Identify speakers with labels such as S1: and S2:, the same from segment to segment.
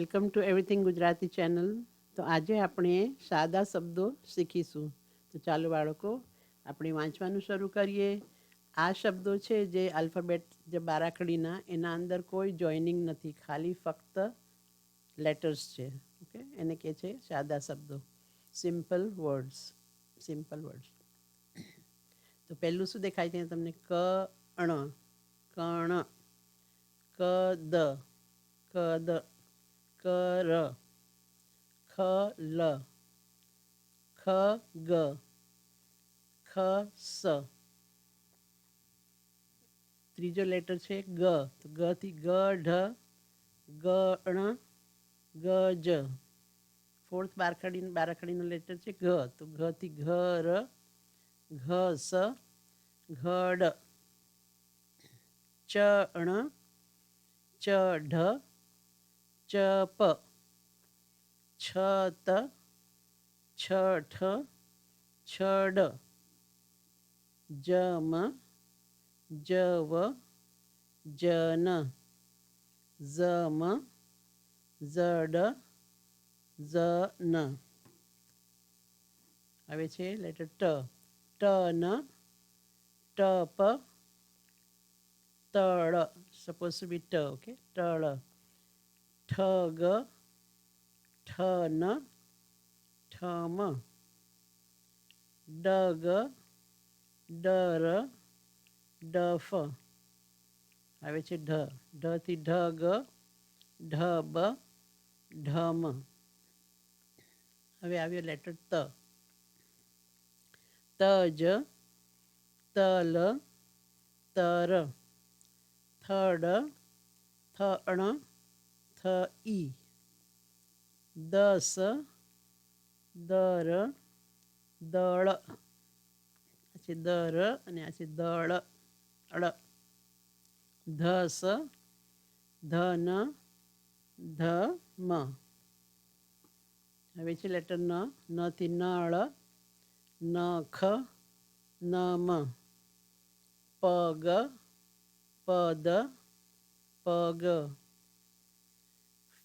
S1: Welcome to everything Gujarati channel તો આજે આપણે સાદા શબ્દો શીખીશું તો ચાલો બાળકો આપણે વાંચવાનું શરૂ કરીએ આ શબ્દો છે જે આલ્ફાબેટ જે બારાખડીના એના અંદર કોઈ જોઈનિંગ નથી ખાલી ફક્ત લેટર્સ છે ઓકે એને કહે છે સાદા શબ્દો સિમ્પલ વર્ડ્સ સિમ્પલ વર્ડ્સ તો પહેલું શું દેખાય છે તમને ક અણ કણ કદ કદ क र ख ल ख ग ख स थिजीओ लेटर छे ग तो ग થી ગઢ ગણ ગજ ફોર્થ બારખડીન બારખડીન નો લેટર છે ઘ તો ઘ થી ઘર ઘસ ઘડ ચણ ચ ઢ chirp, chirt, chirt, chird, germ, jerv, jern, zerm, zerd, zern. હવે છે લેટર ટ ટન ટપ Supposed to be ટ ઓકે ટળ ठग ठन ठम डग ડર ડફ આવે છે ઢ ઢથી ઢગ ઢબ ઢમ હવે આવ્યો લેટર ત તજ તલ તર થડ થણ થ ઈ દસ દર દળ આ છે દર અને આ છે દળ અળ ધસ ધન ધમ હવે છે લેટર ન નથી નળ નખ નમ પગ પદ પગ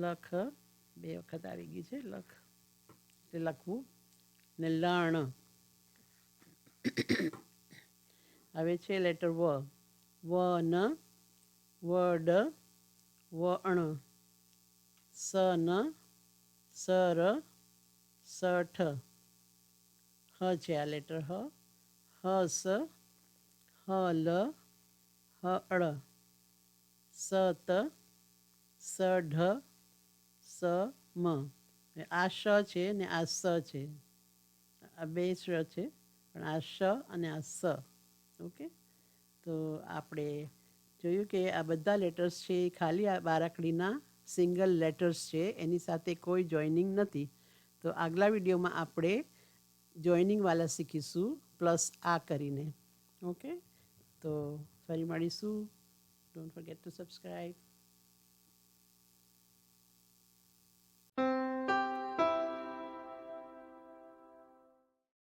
S1: લખ બે વખત આવી ગયું છે લખ એટલે લખવું ને લણ હવે છે લેટર વ વ ન વડ વ અણ સ ન સર સઠ હ છે આ લેટર હ હ સ હ લ હ અળ સ ત સ ઢ સ મ આ શ છે ને આ સ છે આ બે શ છે પણ આ શ અને આ સ ઓકે તો આપણે જોયું કે આ બધા લેટર્સ છે એ ખાલી આ બારાકડીના સિંગલ લેટર્સ છે એની સાથે કોઈ જોઈનિંગ નથી તો આગલા વિડીયોમાં આપણે જોઈનિંગવાલા શીખીશું પ્લસ આ કરીને ઓકે તો ફરી મળીશું ડોન્ટ ફોરગેટ ટુ સબસ્ક્રાઈબ